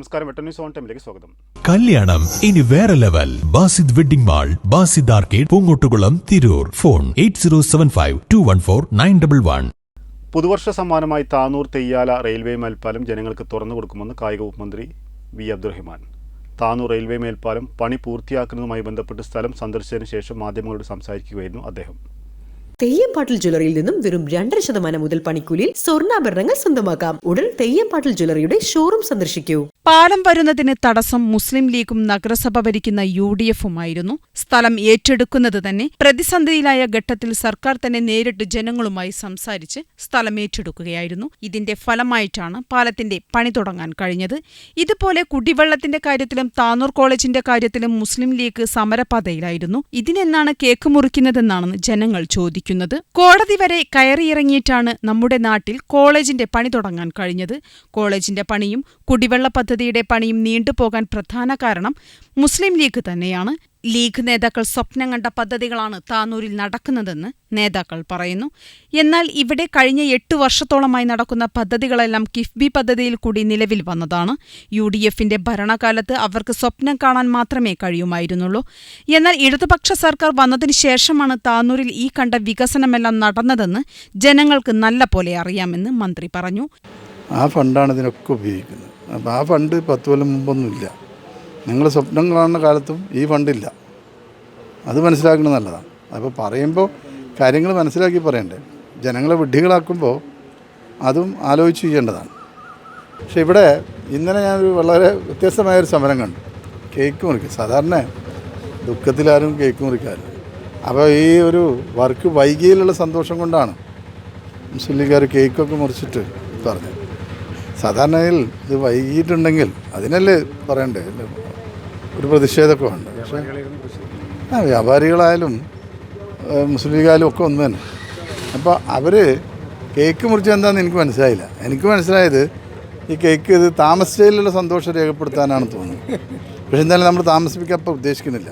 നമസ്കാരം വെട്ട news on ടൈമിലേക്ക് സ്വാഗതം. കല്യാണം ഇനി വേറെ level. Basid wedding mall Basid arcade Poongottukulam Tirur. Phone eight zero seven five two one four nine double one. പുതുവർഷ സമ്മാനമായി താനൂർ തെയ്യാല റെയിൽവേ മേൽപ്പാലം ജനങ്ങൾക്ക് തുറന്നു കൊടുക്കുമെന്ന് കായിക വകുപ്പ് മന്ത്രി വി അബ്ദുറഹിമാൻ. താനൂർ റെയിൽവേ മേൽപ്പാലം പണി പൂർത്തിയാക്കുന്നതുമായി ബന്ധപ്പെട്ട് സ്ഥലം സന്ദർശിച്ചതിന് ശേഷം മാധ്യമങ്ങളോട് സംസാരിക്കുകയായിരുന്നു അദ്ദേഹം. തെയ്യംപാട്ടിൽ ജ്വല്ലറിയിൽ നിന്നും വെറും രണ്ടര ശതമാനം മുതൽ പണിക്കൂലിയിൽ സ്വർണാഭരണങ്ങൾ സ്വന്തമാക്കാം. ഉടൻ തെയ്യംപാട്ടിൽ ജ്വല്ലറിയുടെ ഷോറൂം സന്ദർശിക്കൂ. പാലം വരുന്നതിന് തടസ്സം മുസ്ലിം ലീഗും നഗരസഭ ഭരിക്കുന്ന യു ഡി എഫുമായിരുന്നു സ്ഥലം ഏറ്റെടുക്കുന്നത് തന്നെ പ്രതിസന്ധിയിലായ ഘട്ടത്തിൽ സർക്കാർ തന്നെ നേരിട്ട് ജനങ്ങളുമായി സംസാരിച്ച് സ്ഥലം ഏറ്റെടുക്കുകയായിരുന്നു. ഇതിന്റെ ഫലമായിട്ടാണ് പാലത്തിന്റെ പണി തുടങ്ങാൻ കഴിഞ്ഞത്. ഇതുപോലെ കുടിവെള്ളത്തിന്റെ കാര്യത്തിലും താനൂർ കോളേജിന്റെ കാര്യത്തിലും മുസ്ലിം ലീഗ് സമരപാതയിലായിരുന്നു. ഇതിനെന്നാണ് കേക്ക് മുറിക്കുന്നതെന്നാണ് ജനങ്ങൾ ചോദിക്കുന്നത്. കോടതി വരെ കയറിയിറങ്ങിയിട്ടാണ് നമ്മുടെ നാട്ടിൽ കോളേജിന്റെ പണി തുടങ്ങാൻ കഴിഞ്ഞത്. കോളേജിന്റെ പണിയും കുടിവെള്ള പദ്ധതിയുടെ പണിയും നീണ്ടുപോകാൻ പ്രധാന കാരണം മുസ്ലിം ലീഗ് തന്നെയാണ്. ലീഗ് നേതാക്കൾ സ്വപ്നം കണ്ട പദ്ധതികളാണ് താനൂരിൽ നടക്കുന്നതെന്ന് നേതാക്കൾ പറയുന്നു. എന്നാൽ ഇവിടെ കഴിഞ്ഞ എട്ട് വർഷത്തോളമായി നടക്കുന്ന പദ്ധതികളെല്ലാം കിഫ്ബി പദ്ധതിയിൽ കൂടി നിലവിൽ വന്നതാണ്. യു ഡി എഫിന്റെ ഭരണകാലത്ത് അവർക്ക് സ്വപ്നം കാണാൻ മാത്രമേ കഴിയുമായിരുന്നുള്ളൂ. എന്നാൽ ഇടതുപക്ഷ സർക്കാർ വന്നതിന് ശേഷമാണ് താനൂരിൽ ഈ കണ്ട വികസനമെല്ലാം നടന്നതെന്ന് ജനങ്ങൾക്ക് നല്ല പോലെ അറിയാമെന്ന് മന്ത്രി പറഞ്ഞു. ആ ഫണ്ടാണ് ഇതിനൊക്കെ ഉപയോഗിക്കുന്നത്. അപ്പോൾ ആ ഫണ്ട് പത്ത് കൊല്ലം മുമ്പൊന്നുമില്ല. നിങ്ങൾ സ്വപ്നം കാണുന്ന കാലത്തും ഈ ഫണ്ടില്ല. അത് മനസ്സിലാക്കുന്നത് നല്ലതാണ്. അപ്പോൾ പറയുമ്പോൾ കാര്യങ്ങൾ മനസ്സിലാക്കി പറയണ്ടേ. ജനങ്ങളെ വിഡ്ഢികളാക്കുമ്പോൾ അതും ആലോചിച്ച് ചെയ്യേണ്ടതാണ്. പക്ഷേ ഇവിടെ ഇന്നലെ ഞാനൊരു വളരെ വ്യത്യസ്തമായൊരു സമരം കണ്ടു. കേക്ക് മുറിക്കും സാധാരണ ദുഃഖത്തിലാരും കേക്ക് മുറിക്കാറില്ല. അപ്പോൾ ഈ ഒരു വർക്ക് വൈകിയിലുള്ള സന്തോഷം കൊണ്ടാണ് മുസ്ലിംകാർ കേക്കൊക്കെ മുറിച്ചിട്ട് പറഞ്ഞത്. സാധാരണയിൽ ഇത് വൈകിട്ടുണ്ടെങ്കിൽ അതിനല്ലേ പറയണ്ടേ? ഒരു പ്രതിഷേധമൊക്കെ ഉണ്ട്. പക്ഷേ ആ വ്യാപാരികളായാലും മുസ്ലിം ലീഗായാലും ഒക്കെ ഒന്ന് തന്നെ. അപ്പോൾ അവർ കേക്ക് മുറിച്ച് എന്താണെന്ന് എനിക്ക് മനസ്സിലായില്ല. എനിക്ക് മനസ്സിലായത് ഈ കേക്ക് ഇത് താമസിച്ചതിലുള്ള സന്തോഷം രേഖപ്പെടുത്താനാണ് തോന്നുന്നത്. പക്ഷേ എന്തായാലും നമ്മൾ താമസിപ്പിക്കാൻ ഇപ്പോൾ ഉദ്ദേശിക്കുന്നില്ല.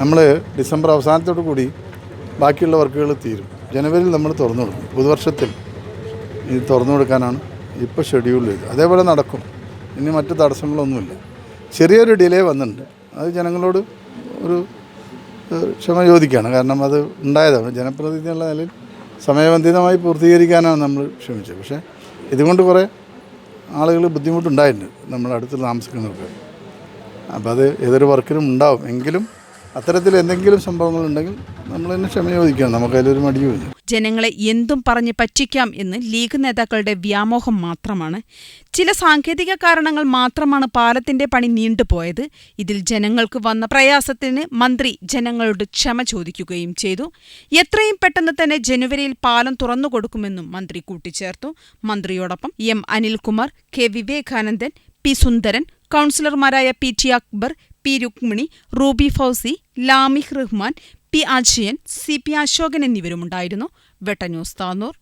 നമ്മൾ ഡിസംബർ അവസാനത്തോടു കൂടി ബാക്കിയുള്ള വർക്കുകൾ തീരും. ജനുവരിയിൽ നമ്മൾ തുറന്നു കൊടുക്കും. പുതുവർഷത്തിൽ ഇത് തുറന്നു കൊടുക്കാനാണ് ഇപ്പോൾ ഷെഡ്യൂൾ ചെയ്തു. അതേപോലെ നടക്കും. ഇനി മറ്റു തടസ്സങ്ങളൊന്നുമില്ല. ചെറിയൊരു ഡിലേ വന്നിട്ടുണ്ട്. അത് ജനങ്ങളോട് ഒരു ക്ഷമ ചോദിക്കുകയാണ് കാരണം അത് ഉണ്ടായതാണ്. ജനപ്രതിനിധി എന്നുള്ള നിലയിൽ സമയബന്ധിതമായി പൂർത്തീകരിക്കാനാണ് നമ്മൾ ശ്രമിച്ചത്. പക്ഷേ ഇതുകൊണ്ട് കുറേ ആളുകൾ ബുദ്ധിമുട്ടുണ്ടായിട്ടുണ്ട്. നമ്മുടെ അടുത്ത് താമസിക്കുന്നവർക്ക്. അപ്പോൾ അത് ഏതൊരു വർക്കിനും ഉണ്ടാവും. എങ്കിലും അത്തരത്തിൽ എന്തെങ്കിലും സംഭവങ്ങളുണ്ടെങ്കിൽ നമ്മൾ തന്നെ ക്ഷമ ചോദിക്കണം. നമുക്കതിലൊരു മടിയുമില്ല ജനങ്ങളെ എന്തും പറഞ്ഞ് പറ്റിക്കാം എന്ന് ലീഗ് നേതാക്കളുടെ വ്യാമോഹം മാത്രമാണ്. ചില സാങ്കേതിക കാരണങ്ങൾ മാത്രമാണ് പാലത്തിന്റെ പണി നീണ്ടുപോയത്. ഇതിൽ ജനങ്ങൾക്ക് വന്ന പ്രയാസത്തിന് മന്ത്രി ജനങ്ങളോട് ക്ഷമ ചോദിക്കുകയും ചെയ്തു. എത്രയും പെട്ടെന്ന് തന്നെ ജനുവരിയിൽ പാലം തുറന്നു കൊടുക്കുമെന്നും മന്ത്രി കൂട്ടിച്ചേർത്തു. മന്ത്രിയോടൊപ്പം M Anilkumar K Vivekanandan P Sundaran കൗൺസിലർമാരായ P T Akbar P Rukmini Ruby Fauzi Lamih Rahman P Ajayan C P Ashokan എന്നിവരുമുണ്ടായിരുന്നു. Vetta news Tanur